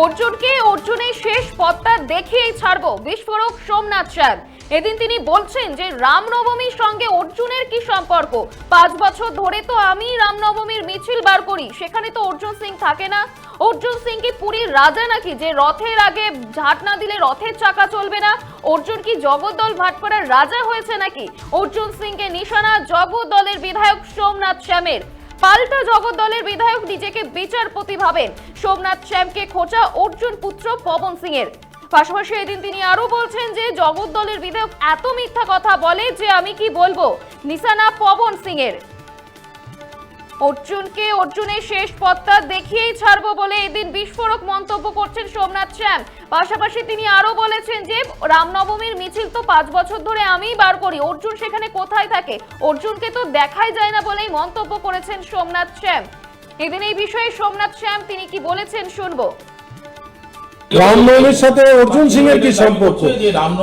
অর্জুনকে অর্জুনের শেষ পথটা দেখিয়েই ছাড়বো বিস্ফোরক সোমনাথ স্যার। এদিন তিনি বলছেন যে রামনবমীর সঙ্গে অর্জুনের কি সম্পর্ক? পাঁচ বছর ধরে তো আমি রামনবমীর মিছিল বার করি, সেখানে তো অর্জুন সিং থাকে না। অর্জুন সিং কি পুরীর রাজা নাকি, যে রথের আগে ঝাঁট না দিলে রথের চাকা চলবে না? অর্জুন কি জগদ্দল ভাটপাড়ার রাজা হয়েছে নাকি? অর্জুন সিংকে নিশানা জগদ্দলের বিধায়ক সোমনাথ শ্যামের। পাল্টা জগদ্দলের বিধায়ক নিজেকে বিচারপতি ভাবেন। সোমনাথ শ্যামকে খোঁচা অর্জুন পুত্র পবন সিং এর পাশাপাশি এদিন তিনি আরও বলছেন যে, জগদ্দলের বিধায়ক এত মিথ্যা কথা বলে যে আমি কি বলব? নিশানা পবন সিং এর অর্জুনকে, অর্জুনের শেষ পথটা দেখিয়েই ছাড়ব বলে এদিন বিস্ফোরক মন্তব্য করছেন সোমনাথ শ্যাম। পাশাপাশি তিনি আরও বলেছেন যে, রামনবমীর মিছিল তো পাঁচ বছর ধরে আমিই বার করি, অর্জুন সেখানে কোথায় থাকে? অর্জুনকে তো দেখাই যায় না বলেই মন্তব্য করেছেন সোমনাথ শ্যাম। এদিন এই বিষয়ে সোমনাথ শ্যাম তিনি কি বলেছেন শুনব। রামনবমীর সাথে অর্জুন সিং এর কি সম্পর্ক?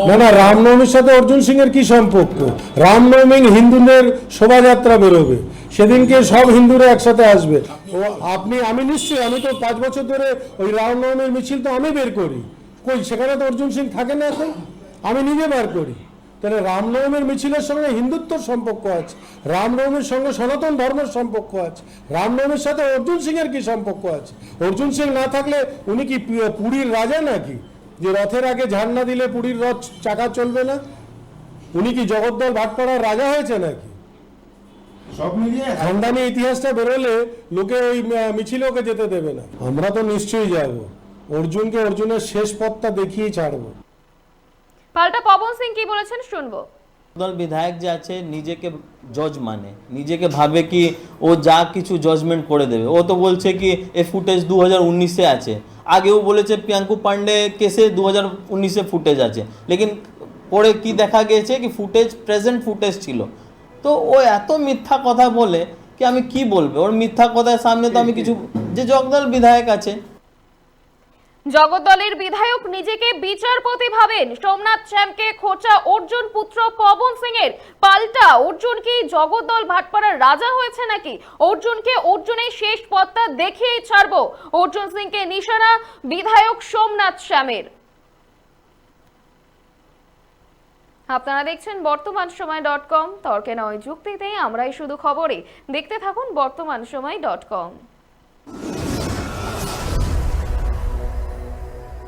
না না রামনবমীর সাথে অর্জুন সিং এর কি সম্পর্ক? রামনবমী হিন্দুদের শোভাযাত্রা বেরোবে। সেদিনকে সব হিন্দুরা একসাথে আসবে। ও আপনি আমি নিশ্চয়ই আমি তো পাঁচ বছর ধরে ওই রামনবমীর মিছিল তো আমি বের করি। কই সেখানে তো অর্জুন সিং থাকে না এখন? আমি নিজে বার করি। তাহলে রামনবমীর মিছিলের সঙ্গে হিন্দুত্বর সম্পর্ক আছে। রামনবমীর সঙ্গে সনাতন ধর্মের সম্পর্ক আছে। রামনবমীর সাথে অর্জুন সিং এর কি সম্পর্ক আছে? অর্জুন সিং না থাকলে উনি কি পুরীর রাজা নাকি? যে রথের আগে ঝাড় না দিলে পুরীর রথ চাকা চলবে না? উনি কি জগদ্দল ভাটপাড়ার রাজা হয়েছে নাকি? সব মিলিয়ে খানদানি ইতিহাসটা বেরোলে লোকে ওই মিছিলে ওকে যেতে দেবে না। আমরা তো নিশ্চয়ই যাব। অর্জুনকে অর্জুনের শেষ পথটা দেখিয়ে ছাড়বো। পাল্টা পবন সিং কি বলেছেন শুনব। দল বিধায়ক যে আছে নিজেকে জজ মানে। নিজেকে ভাবে কি ও যা কিছু জজমেন্ট করে দেবে। ও তো বলছে কি এ ফুটেজ দু হাজার উনিশে আছে। আগেও বলেছে প্রিয়াঙ্কু পান্ডে কেসে দু হাজার উনিশে ফুটেজ আছে। লেকিন পরে কি দেখা গিয়েছে কি ফুটেজ প্রেজেন্ট ফুটেজ ছিল। তো ও এত মিথ্যা কথা বলে কি আমি কি বলব? ওর মিথ্যা কথার সামনে তো আমি কিছু যে জগদল বিধায়ক আছে জগদ্দলের বিধায়ক নিজেকে বিচারপতি ভাবেন। সোমনাথ শ্যামকে খোঁচা অর্জুন পুত্র পবন সিং এর পাল্টা, অর্জুন কি জগদ্দল ভাটপাড়ার রাজা হয়েছে নাকি? অর্জুনকে অর্জুনের শেষ পথটা দেখিয়েই ছাড়বো। অর্জুন সিংকে নিশানা, বিধায়ক সোমনাথ শ্যামের। আপনারা দেখছেন বর্তমান সময় ডট কম। তর্কে নয়, যুক্তিতে আমরাই শুধু খবরে। দেখতে থাকুন বর্তমান সময় ডট কম।